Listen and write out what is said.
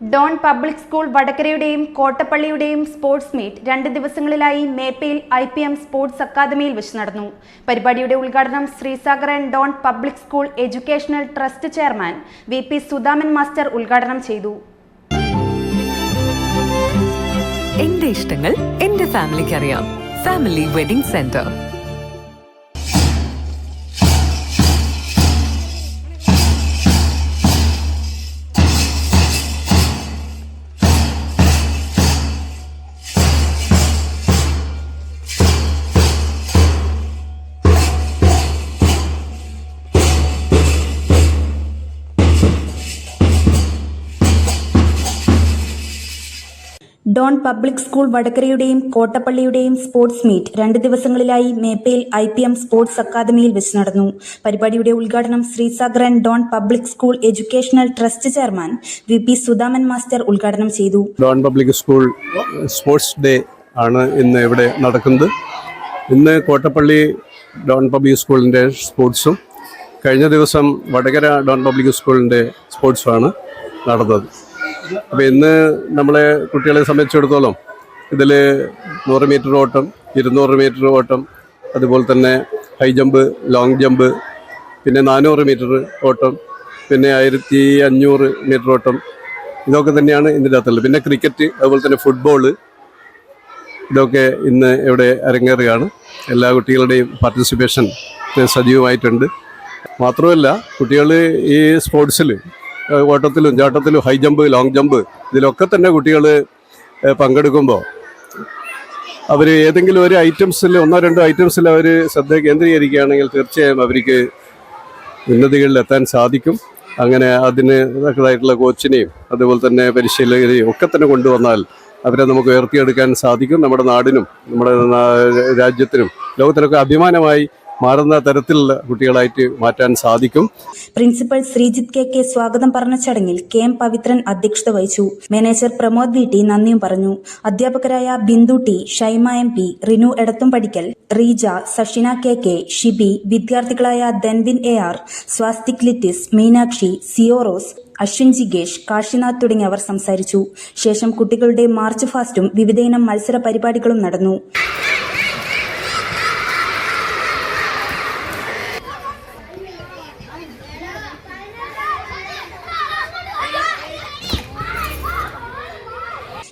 Don public school വടകരയുടെയും കോട്ടപ്പള്ളിയുടെയും sports meet രണ്ട് ദിവസങ്ങളിലായി മേപ്പയിൽ ഐ പി എം സ്പോർട്സ് അക്കാദമിയിൽ വെച്ച് നടന്നു. പരിപാടിയുടെ ഉദ്ഘാടനം Sreesagaran Don public school educational trust chairman V P Sudaman master ഉദ്ഘാടനം ചെയ്തു. എന്റെ ഇഷ്ടങ്ങൾ എന്റെ ഫാമിലിക്ക് അറിയാം family wedding centre. Don public school വടകരയുടെയും കോട്ടപ്പള്ളിയുടെയും സ്പോർട്സ് മീറ്റ് രണ്ട് ദിവസങ്ങളിലായി മേപ്പയിൽ ഐ പി എം സ്പോർട്സ് അക്കാദമിയിൽ വെച്ച് നടന്നു. പരിപാടിയുടെ ഉദ്ഘാടനം Sreesagaran Don public school educational trust chairman V P Sudaman master ഉദ്ഘാടനം ചെയ്തു. Don public school sports day ആണ് ഇന്ന് ഇവിടെ നടക്കുന്നത്. ഇന്ന് കോട്ടപ്പള്ളി ഡോൺ പബ്ലിക് സ്കൂളിന്റെ സ്പോർട്സും കഴിഞ്ഞ ദിവസം വടകര ഡോൺ പബ്ലിക് സ്കൂളിന്റെ സ്പോർട്സുമാണ് നടന്നത്. അപ്പോൾ ഇന്ന് നമ്മളെ കുട്ടികളെ സംബന്ധിച്ചിടത്തോളം ഇതിൽ നൂറ് മീറ്റർ ഓട്ടം ഇരുന്നൂറ് മീറ്റർ ഓട്ടം അതുപോലെ തന്നെ ഹൈ ജമ്പ് ലോങ് ജമ്പ് പിന്നെ നാനൂറ് മീറ്റർ ഓട്ടം പിന്നെ ആയിരത്തി അഞ്ഞൂറ് മീറ്റർ ഓട്ടം ഇതൊക്കെ തന്നെയാണ് ഇതിന്റെ അകത്തുള്ളത്. പിന്നെ ക്രിക്കറ്റ് അതുപോലെ തന്നെ ഫുട്ബോൾ ഇതൊക്കെ ഇന്ന് ഇവിടെ അരങ്ങേറുകയാണ്. എല്ലാ കുട്ടികളുടെയും പാർട്ടിസിപ്പേഷൻ സജീവമായിട്ടുണ്ട്. മാത്രമല്ല കുട്ടികൾ ഈ സ്പോർട്സിൽ ഓട്ടത്തിലും ചാട്ടത്തിലും ഹൈ ജമ്പ് ലോങ് ജമ്പ് ഇതിലൊക്കെ തന്നെ കുട്ടികൾ പങ്കെടുക്കുമ്പോൾ അവർ ഏതെങ്കിലും ഒരു ഐറ്റംസിൽ ഒന്നോ രണ്ടോ ഐറ്റംസിൽ അവർ ശ്രദ്ധ കേന്ദ്രീകരിക്കുകയാണെങ്കിൽ തീർച്ചയായും അവർക്ക് ഉന്നതികളിൽ എത്താൻ സാധിക്കും. അങ്ങനെ അതിന് ഇതായിട്ടുള്ള കോച്ചിനെയും അതുപോലെ തന്നെ പരിശീലകരെയും ഒക്കെ തന്നെ കൊണ്ടുവന്നാൽ അവരെ നമുക്ക് ഉയർത്തിയെടുക്കാൻ സാധിക്കും. നമ്മുടെ നാടിനും നമ്മുടെ രാജ്യത്തിനും ലോകത്തിനൊക്കെ അഭിമാനമായി മാറുന്ന തരത്തിലുള്ള കുട്ടികളായിട്ട് മാറ്റാൻ സാധിക്കും. പ്രിൻസിപ്പൽ ശ്രീജിത്ത് കെ കെ സ്വാഗതം പറഞ്ഞ ചടങ്ങിൽ കെ എം പവിത്രൻ അധ്യക്ഷത വഹിച്ചു. മാനേജർ പ്രമോദ് വി ടി നന്ദിയും പറഞ്ഞു. അധ്യാപകരായ Bindu T Shaima M P Rinu എടത്തും പഠിക്കൽ റീജ സഷിന കെ കെ ഷിബി വിദ്യാർത്ഥികളായ ദൻവിൻ എ ആർ സ്വാസ്തിക് ലിറ്റിസ് മീനാക്ഷി സിയോറോസ് അശ്വിൻ ജിഗേഷ് കാശിനാഥ് തുടങ്ങിയവർ സംസാരിച്ചു. ശേഷം കുട്ടികളുടെ മാർച്ച് ഫാസ്റ്റും വിവിധയിനം മത്സര പരിപാടികളും നടന്നു.